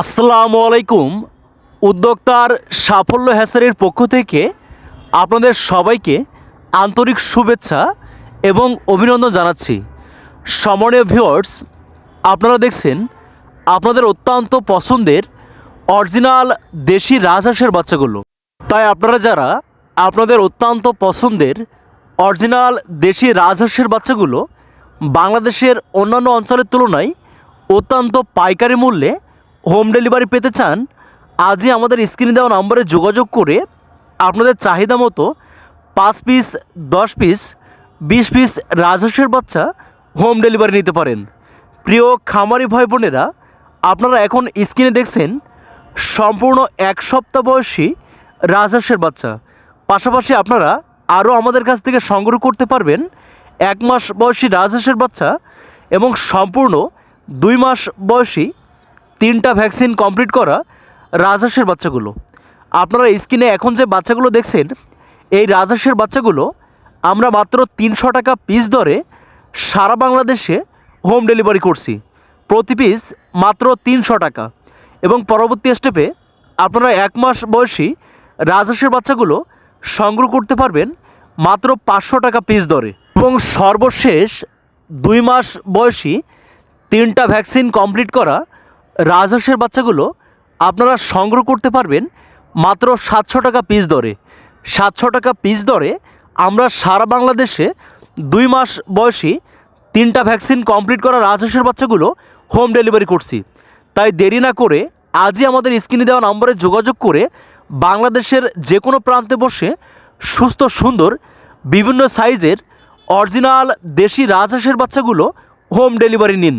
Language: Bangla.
আসসালামু আলাইকুম, উদ্যোক্তার সাফল্য হ্যাসারির পক্ষ থেকে আপনাদের সবাইকে আন্তরিক শুভেচ্ছা এবং অভিনন্দন জানাচ্ছি। সম্মানীয় ভিউয়ার্স আপনারা দেখছেন আপনাদের অত্যন্ত পছন্দের অরিজিনাল দেশি রাজহাঁসের বাচ্চাগুলো। তাই আপনারা যারা আপনাদের অত্যন্ত পছন্দের অরিজিনাল দেশি রাজহাঁসের বাচ্চাগুলো বাংলাদেশের অন্যান্য অঞ্চলের তুলনায় অত্যন্ত পাইকারি মূল্যে হোম ডেলিভারি পেতে চান, আজই আমাদের স্ক্রিনে দেওয়া নম্বরে যোগাযোগ করে আপনাদের চাহিদা মতো পাঁচ পিস, দশ পিস, বিশ পিস রাজহাঁসের বাচ্চা হোম ডেলিভারি নিতে পারেন। প্রিয় খামারি ভাই বোনেরা, আপনারা এখন স্ক্রিনে দেখছেন সম্পূর্ণ এক সপ্তাহ বয়সী রাজহাঁসের বাচ্চা। পাশাপাশি আপনারা আরও আমাদের কাছ থেকে সংগ্রহ করতে পারবেন এক মাস বয়সী রাজহাঁসের বাচ্চা এবং সম্পূর্ণ দুই মাস বয়সী তিনটা ভ্যাকসিন কমপ্লিট করা রাজহাঁসের বাচ্চাগুলো। আপনারা স্ক্রিনে এখন যে বাচ্চাগুলো দেখছেন, এই রাজহাঁসের বাচ্চাগুলো আমরা মাত্র তিনশো টাকা পিস দরে সারা বাংলাদেশে হোম ডেলিভারি করছি। প্রতি পিস মাত্র তিনশো টাকা। এবং পরবর্তী স্টেপে আপনারা এক মাস বয়সী রাজহাঁসের বাচ্চাগুলো সংগ্রহ করতে পারবেন মাত্র পাঁচশো টাকা পিস দরে। এবং সর্বশেষ দুই মাস বয়সী তিনটা ভ্যাকসিন কমপ্লিট করা রাজহাঁসের বাচ্চাগুলো আপনারা সংগ্রহ করতে পারবেন মাত্র সাতশো টাকা পিস দরে। সাতশো টাকা পিস দরে আমরা সারা বাংলাদেশে দুই মাস বয়সী তিনটা ভ্যাকসিন কমপ্লিট করা রাজহাঁসের বাচ্চাগুলো হোম ডেলিভারি করছি। তাই দেরি না করে আজই আমাদের স্ক্রিনে দেওয়া নম্বরে যোগাযোগ করে বাংলাদেশের যে কোনো প্রান্তে বসে সুস্থ, সুন্দর, বিভিন্ন সাইজের অরিজিনাল দেশি রাজহাঁসের বাচ্চাগুলো হোম ডেলিভারি নিন।